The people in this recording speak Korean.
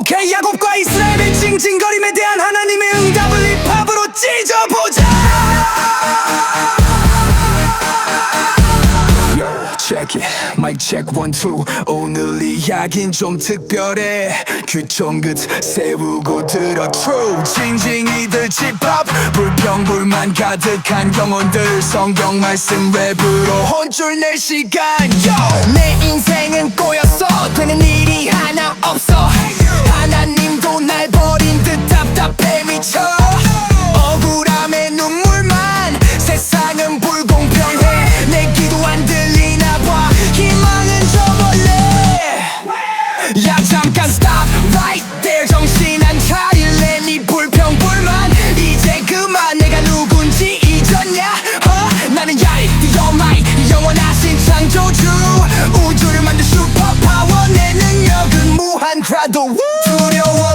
오케이 야곱과 이스라엘의 징징거림에 대한 하나님의 응답을 힙합으로 찢어보자. Yo, check it, mic check one two. 오늘 이야긴 좀 특별해. 규정 끝 세우고 들어. True. 징징이들 집합. 불평불만 가득한 영혼들. 성경 말씀 랩으로 혼쭐 낼 시간. Yo! 내 인생은 꼬였어. 되는 일이 하나 없어 창조주 우주를 만든 슈퍼파워 내 능력은 무한하도 두려워. 마